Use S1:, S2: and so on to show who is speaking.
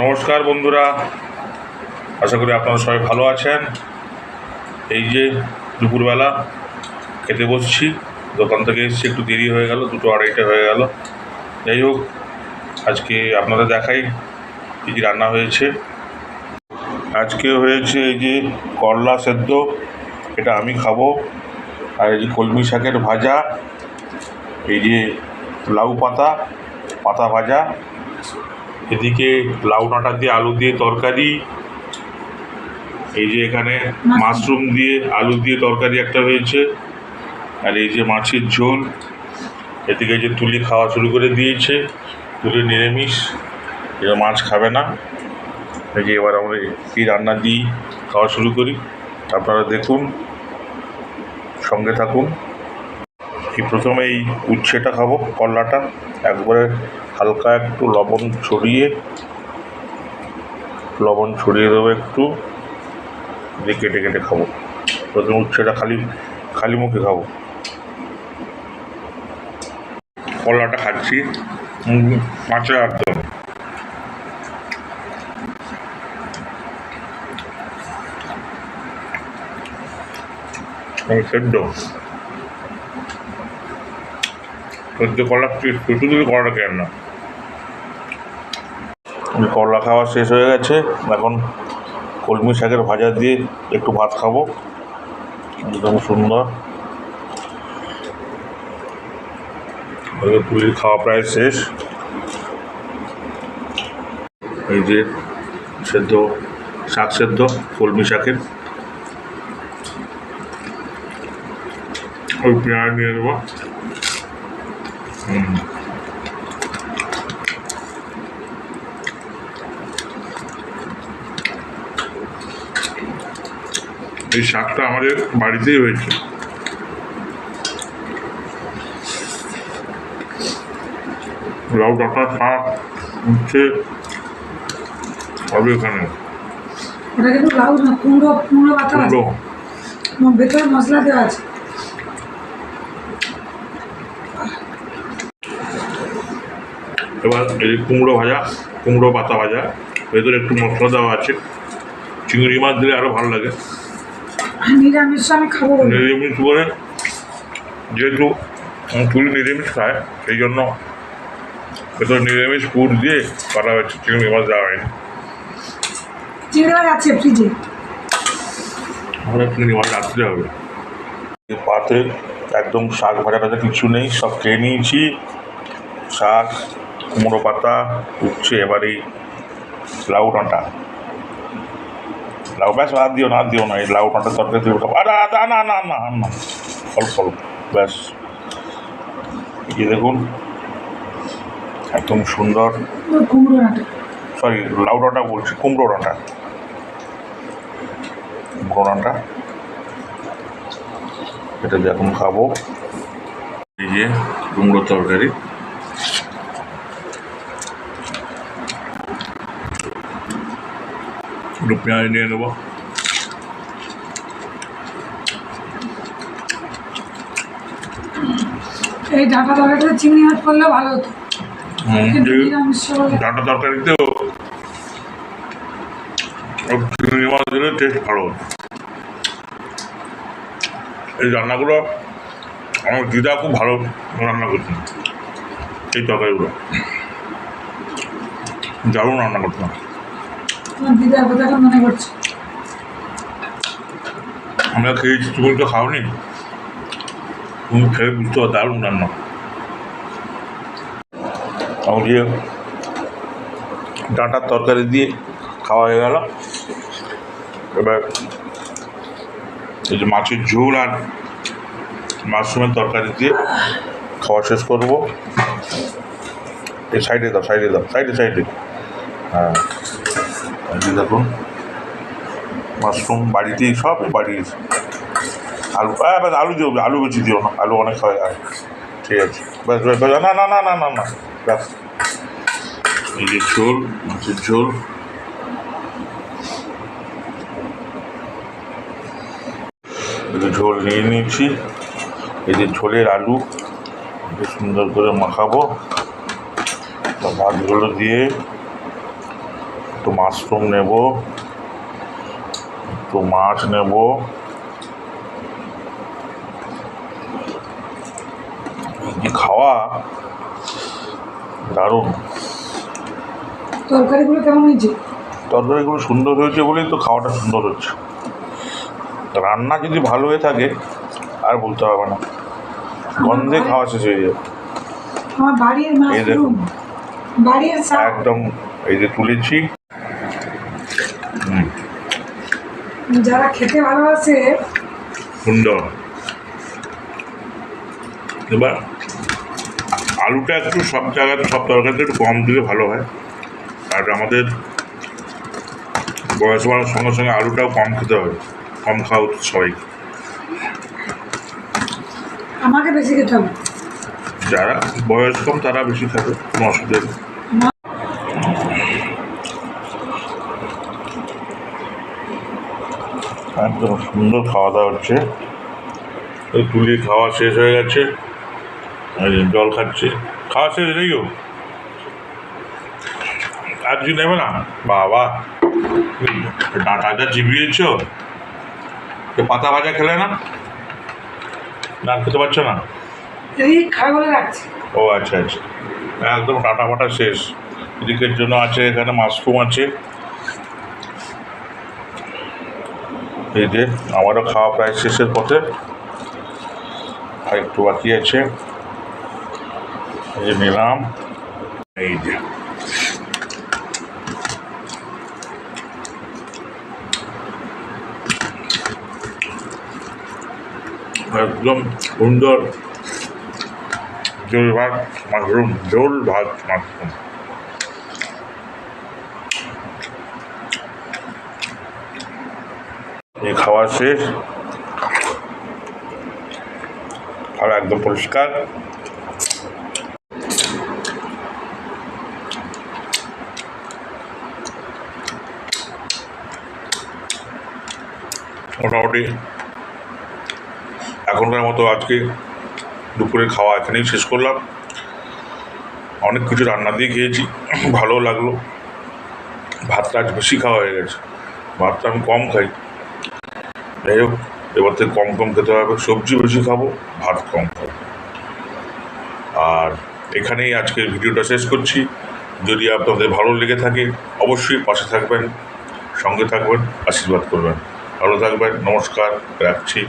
S1: নমস্কার বন্ধুরা। আশা করি আপনারা সবাই ভালো আছেন। এই যে দুপুরবেলা খেতে বসছি, দোকান থেকে এসেছি, একটু দেরি হয়ে গেল, দুটো আড়াইটা হয়ে গেল। যাই হোক, আজকে আপনারা দেখাই কী কী রান্না হয়েছে। আজকে হয়েছে এই যে করলা সেদ্ধ, এটা আমি খাব। আর এই যে কলমি শাকের ভাজা, এই যে লাউ পাতা পাতা ভাজা এদিকে লাউ ডাঁটা দিয়ে আলু দিয়ে তরকারি এই যে এখানে মাশরুম। দিয়ে আলু দিয়ে তরকারি একটা হয়েছে আর এই যে মাছের ঝোল এদিকে যে তুলি খাওয়া শুরু করে দিয়েছে তুলি নিরামিষ এরা মাছ খাবে না। এই যে এবার আমরা এই রান্না দিই খাওয়া শুরু করি আপনারা দেখুন সঙ্গে থাকুন। এই প্রথমে এই উচ্ছেটা খাব করলাটা একবারে হালকা একটু লবণ ছড়িয়ে লবণ ছড়িয়ে দেবো একটু, দিয়ে কেটে কেটে খাব। প্রথমে উচ্ছেটা খালি খালি মুখে খাব। কলাটা খাচ্ছি কাঁচা একদম সেদ্ধ। সহ্য কলা শুধু শুধু কলাটা কেন? না করলা খাওয়া শেষ হয়ে গেছে। এখন কলমি শাকের ভাজা দিয়ে একটু ভাত খাব। একদম সুন্দর। পুলির খাওয়া প্রায় শেষ। এই যে সেদ্ধ, শাক সেদ্ধ, কলমি শাকের। ওই পেঁয়াজ নিয়ে নেব। এই শাকটা আমাদের বাড়িতেই হয়েছে। লাউ ডাঁটা শাক হচ্ছে হবে এখানে।
S2: ওটা কিন্তু লাউ না কুমড়ো কুমড়ো পাতা আছে। ভেতরে মশলা দেওয়া আছে।
S1: এবার এই যে কুমড়ো ভাজা কুমড়ো পাতা ভাজা ভেতরে একটু মশলা দেওয়া আছে। চিংড়ি মাছ দিলে আরও ভালো লাগে।
S2: নিরামিষ আমি খাব
S1: নিরামিষ করে যেহেতু পুরি নিরামিষ খায় সেই জন্য ভেতরে নিরামিষ পুর দিয়ে করা হয়েছে চিংড়ি মাছ দেওয়া হয়নি।
S2: চিংড়ি মাছ আছে ফ্রিজে।
S1: আমরা চিংড়ি মাছ রাত্রে হবে। পাতে একদম শাক ভাজা টাজা কিছু নেই সব খেয়ে নিয়েছি। শাক কুমড়ো পাতা উঠছে এবারে লাউ ডাঁটা। লাউ ব্যাস আর দিও না আর দিও না এই লাউ ডাঁটা তরকারি দিয়ে খাব আরে আদা না না না না অল্প অল্প ব্যাস। এই দেখুন একদম সুন্দর। সরি লাউ ডাঁটা বলছি কুমড়ো ডাঁটা। কুমড়ো ডাঁটা। এটা দিয়ে এখন খাব। এই যে কুমড়ো তরকারি। একটু পেঁয়াজ নিয়ে নেব
S2: এই ডাটা তরকারিটা চিংড়ি মাছ করলে ভালো হতো। বলে
S1: তরকারিতেও চিংড়ি মাছ দিলে টেস্ট ভালো হতো। এই রান্নাগুলো আমার দিদা খুব ভালো রান্না করতেন এই তরকারিগুলো। দারুণ রান্না করতাম
S2: আমরা
S1: খেয়েছি তুমি তো খাওনি। তুমি খেয়ে বুঝতে পারো, দারুণ রান্না। আমার যে ডাঁটার তরকারি দিয়ে খাওয়া হয়ে গেল। এবার এই যে মাছের ঝোল আর মাশরুমের তরকারি দিয়ে খাওয়া শেষ করব। এই সাইডে দাও সাইডে দাও, সাইডে সাইডে। হ্যাঁ। দেখুন মাশরুম বাড়িতেই সব বাড়ির আলু হ্যাঁ ব্যাস আলু দিও, আলু বেশি দিও না, আলু অনেক হয় আর ঠিক আছে। ব্যাস ব্যাস ব্যাস, না না না না না না, ব্যাস। ঝোল, মাছের ঝোল। যে ঝোল নিয়ে নিয়েছি। এই যে ঝোলের আলু সুন্দর করে মাখাবো। ভাতগুলো দিয়ে একটু মাশরুম নেব। একটু মাছ নেব। খাওয়া? দারুণ।
S2: তরকারিগুলো কেমন হয়েছে?
S1: তরকারিগুলো সুন্দর হয়েছে বলেই তো খাওয়াটা সুন্দর হচ্ছে। রান্না যদি ভালো হয়ে থাকে আর বলতে হবে না। গন্ধে খাওয়া শেষ হয়ে যায়
S2: আমার বাড়ির
S1: দেখুন।
S2: মাশরুম। বাড়ির
S1: একদম এই যে তুলেছি।
S2: যারা খেতে ভালোবাসে
S1: সুন্দর এবার আলুটা একটু সব জায়গাতে সব তরকারিতে একটু কম দিলে ভালো হয়। আর আমাদের বয়স বাড়ার সঙ্গে সঙ্গে আলুটাও কম খেতে হবে কম খাওয়া উচিত সবাইকে।
S2: আমাকে বেশি খেতে হবে।
S1: যারা বয়স কম তারা বেশি খাবে কোনো অসুবিধা নেই। একদম সুন্দর খাওয়া দাওয়া হচ্ছে। ওই তুলি খাওয়া শেষ হয়ে গেছে। জল খাচ্ছে। খাওয়া শেষ নেই আর কিছু নেবে না? বাবা। ডাঁটাটা চিবিয়েছ? পাতা ভাজা খেলে না? না খেতে পারছ না? ও আচ্ছা আচ্ছা। একদম টাটা ফাটা শেষ। এদিকের জন্য আছে এখানে মাশরুম আছে। এই যে আমারও খাওয়া প্রায় শেষের পথে। আর একটু বাকি আছে। এই যে নিলাম। এই যে। একদম সুন্দর ঝোল ভাত মাশরুম ঝোল ভাত মাশরুম। এই খাওয়া শেষ। আর একদম পরিষ্কার। মোটামুটি এখনকার মতো আজকে দুপুরের খাওয়া এখানেই শেষ করলাম। অনেক কিছু রান্না দিয়ে খেয়েছি ভালো লাগল। ভাতটা আজ বেশি খাওয়া হয়ে গেছে। ভাতটা আমি কম খাই। যাই হোক, এবার থেকে কম কম খেতে হবে। সবজি বেশি খাব, ভাত কম খাব। আর এখানেই আজকের ভিডিওটা শেষ করছি। যদি আপনাদের ভালো লেগে থাকে, অবশ্যই পাশে থাকবেন, সঙ্গে থাকবেন, আশীর্বাদ করবেন। ভালো থাকবেন, নমস্কার, রাখছি।